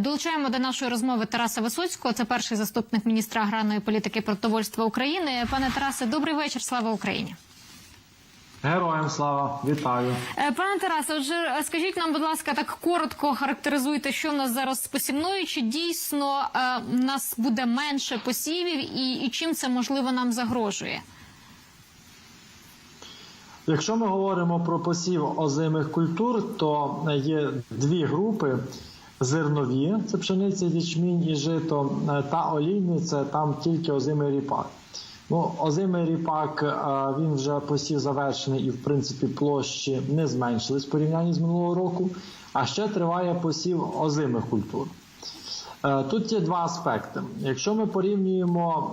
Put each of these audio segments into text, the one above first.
Долучаємо до нашої розмови Тараса Висоцького. Це перший заступник міністра аграрної політики продовольства України. Пане Тарасе, добрий вечір. Слава Україні. Героям слава, вітаю. Е, Пане Тарасе, отже, скажіть нам, будь ласка, так коротко характеризуйте, що в нас зараз з посівною. Чи дійсно е, в нас буде менше посівів, і, і чим це можливо нам загрожує? Якщо ми говоримо про посів озимих культур, то є дві групи: зернові це пшениця, ячмінь і жито, е, та олійні це там тільки озимий ріпак. Ну, озимий ріпак е, він вже посів завершений і, в принципі, площі не зменшились в порівнянні з минулого року. А ще триває посів озимих культур. Е, Тут є два аспекти. Якщо ми порівнюємо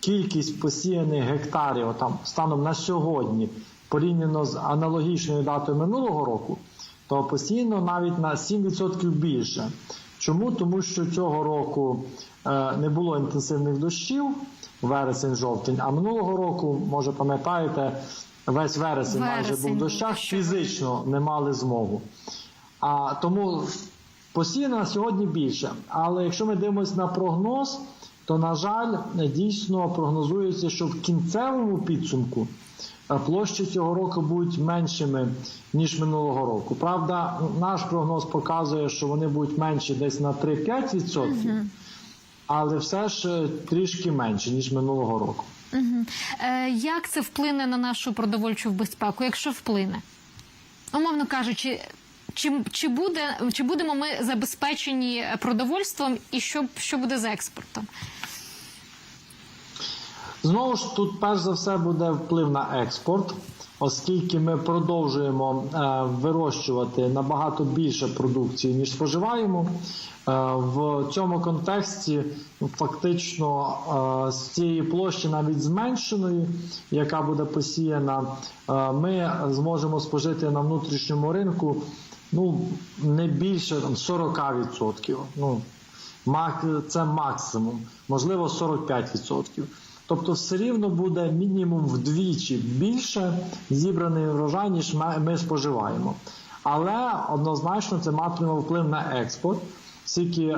кількість посіяних гектарів там станом на сьогодні, порівняно з аналогічною датою минулого року, то посіяно навіть на 7% більше. Чому? Тому що цього року е, не було інтенсивних дощів, вересень-жовтень, а минулого року, може пам'ятаєте, весь вересень, майже був в дощах, фізично не мали змогу. А тому посіяно на сьогодні більше. Але якщо ми дивимося на прогноз, то на жаль, дійсно прогнозується, що в кінцевому підсумку площі цього року будуть меншими ніж минулого року. Правда, наш прогноз показує, що вони будуть менші десь на 3-5%, але все ж е, трішки менше ніж минулого року. Угу. Е, як це вплине на нашу продовольчу безпеку, якщо вплине? Умовно кажучи, чи, чи, буде, чи будемо ми забезпечені продовольством і що, що буде з експортом? Знову ж тут, перш за все, буде вплив на експорт, оскільки ми продовжуємо е, вирощувати набагато більше продукції, ніж споживаємо. Е, в цьому контексті фактично е, з цієї площі, навіть зменшеної, яка буде посіяна, ми зможемо спожити на внутрішньому ринку ну, не більше там, 40%. Ну, це максимум, можливо, 45%. Тобто, все рівно буде мінімум вдвічі більше зібраний врожай, ніж ми- споживаємо. Але однозначно це матиме вплив на експорт. Оскільки е,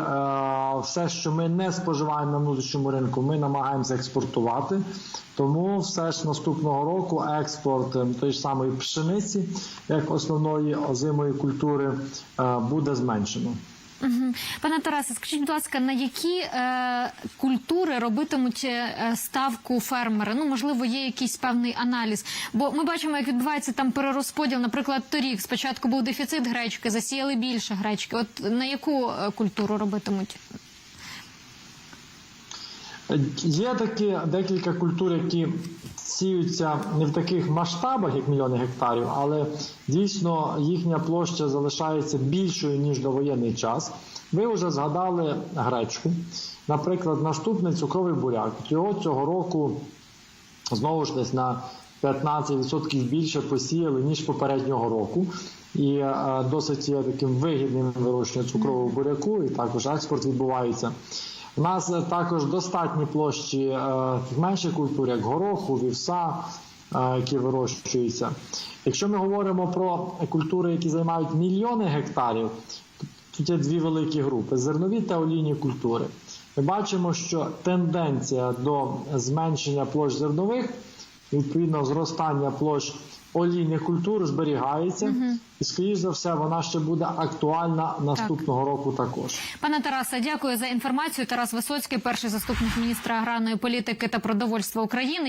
все, що ми не споживаємо на внутрішньому ринку, ми намагаємося експортувати. Тому все ж наступного року експорт е, тої ж самої пшениці, як основної озимої культури, е, буде зменшено. Пане Тарасе, скажіть, будь ласка, на які е, культури робитимуть е, ставку фермери? Ну, можливо, є якийсь певний аналіз. Бо ми бачимо, як відбувається там перерозподіл. Наприклад, торік спочатку був дефіцит гречки, засіяли більше гречки. От на яку е, культуру робитимуть? Є такі декілька культур, які сіються не в таких масштабах, як мільйони гектарів, але дійсно їхня площа залишається більшою ніж довоєнний час. Ви вже згадали гречку. Наприклад, наступний цукровий буряк. Його цього року знову ж десь на 15% більше посіяли ніж попереднього року. І е, досить є таким вигідним вирощення цукрового буряку, і також експорт відбувається. У нас е, також достатні площі е, менших культур, як гороху, вівса, е, які вирощуються. Якщо ми говоримо про культури, які займають мільйони гектарів, тут є дві великі групи: зернові та олійні культури. Ми бачимо, що тенденція до зменшення площ зернових, відповідно, зростання площ олійних культур зберігається, і, скоріш за все, вона ще буде актуальна наступного року також. Пане Тарасе, дякую за інформацію. Тарас Висоцький, перший заступник міністра аграрної політики та продовольства України.